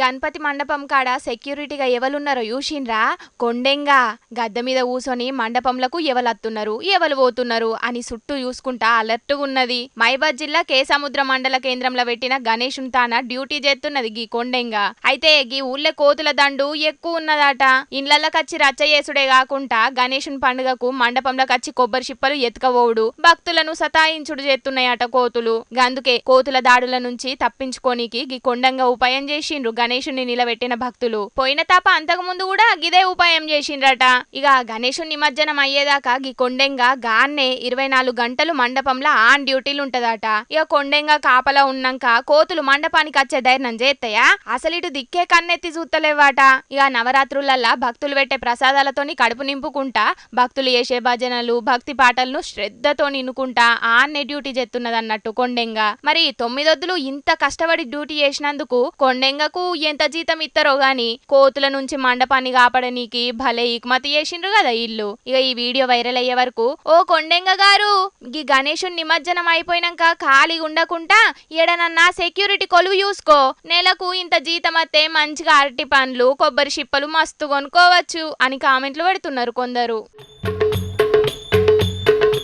గణపతి మండపం కాడ సెక్యూరిటీగా ఎవలున్నారో చూసిండ్రా? కొండెంగా. గద్దె మీద కూసొని మండపంలకు ఎవలత్తున్నారు ఎవలు పోతున్నారు అని చుట్టూ చూసుకుంటా అలర్ట్గా ఉన్నది. మైబాద్ జిల్లా కేసముద్ర మండల కేంద్రంలో పెట్టిన గణేష్ తాన డ్యూటీ చేస్తున్నది గీ కొండెంగా. అయితే గీ ఊళ్ళో కోతుల దండు ఎక్కువ ఉన్నదట. ఇండ్లకచ్చి రచ్చ చేసుడే కాకుండా గణేషుని పండుగకు మండపంలో కచ్చి కొబ్బరి చిప్పలు ఎత్తుకపోవుడు. భక్తులను సతాయించుడు చేస్తున్నాయట కోతులు. అందుకే కోతుల దాడుల నుంచి తప్పించుకోనికి గీ కొండంగా ఉపాయం చేసిండ్రు గణేశుని నిలబెట్టిన భక్తులు. పోయిన తాప అంతకుముందు కూడా గిదే ఉపాయం చేసిండ్రట. ఇక గణేశుని నిమజ్జనం అయ్యేదాకా గీ కొండెంగా గాన్నే ఇరవై నాలుగు గంటలు మండపంలో ఆన్ డ్యూటీలు ఉంటదట. ఇక కొండెంగా కాపలా ఉన్నాక కోతులు మండపానికి వచ్చే ధైర్యం చేస్తాయా అసలు ఇటు దిక్కే కన్నెత్తి చూస్తలేవాట ఇక నవరాత్రులల్లా భక్తులు పెట్టే ప్రసాదాలతోని కడుపు నింపుకుంటా భక్తులు చేసే భజనలు భక్తి పాటలను శ్రద్ధతో నిన్నుకుంటా ఆన్నే డ్యూటీ చేస్తున్నదన్నట్టు కొండెంగా. మరి తొమ్మిదొద్దులు ఇంత కష్టపడి డ్యూటీ చేసినందుకు కొండెంగకు ఎంత జీతం ఇస్తారో గాని కోతుల నుంచి మండపాన్ని కాపాడనీకి భలే ఇకుమతి చేసిండ్రు కదా ఇల్లు. ఇక ఈ వీడియో వైరల్ అయ్యే వరకు ఓ కొండెంగ గారు ఈ గణేషుని నిమజ్జనం అయిపోయినాక ఖాళీ ఉండకుండా ఎడనన్నా సెక్యూరిటీ కొలువు చూసుకో. నెలకు ఇంత జీతం అత్తే మంచిగా అరటి పండ్లు కొబ్బరి చిప్పలు మస్తు కొనుక్కోవచ్చు అని కామెంట్లు పెడుతున్నారు కొందరు.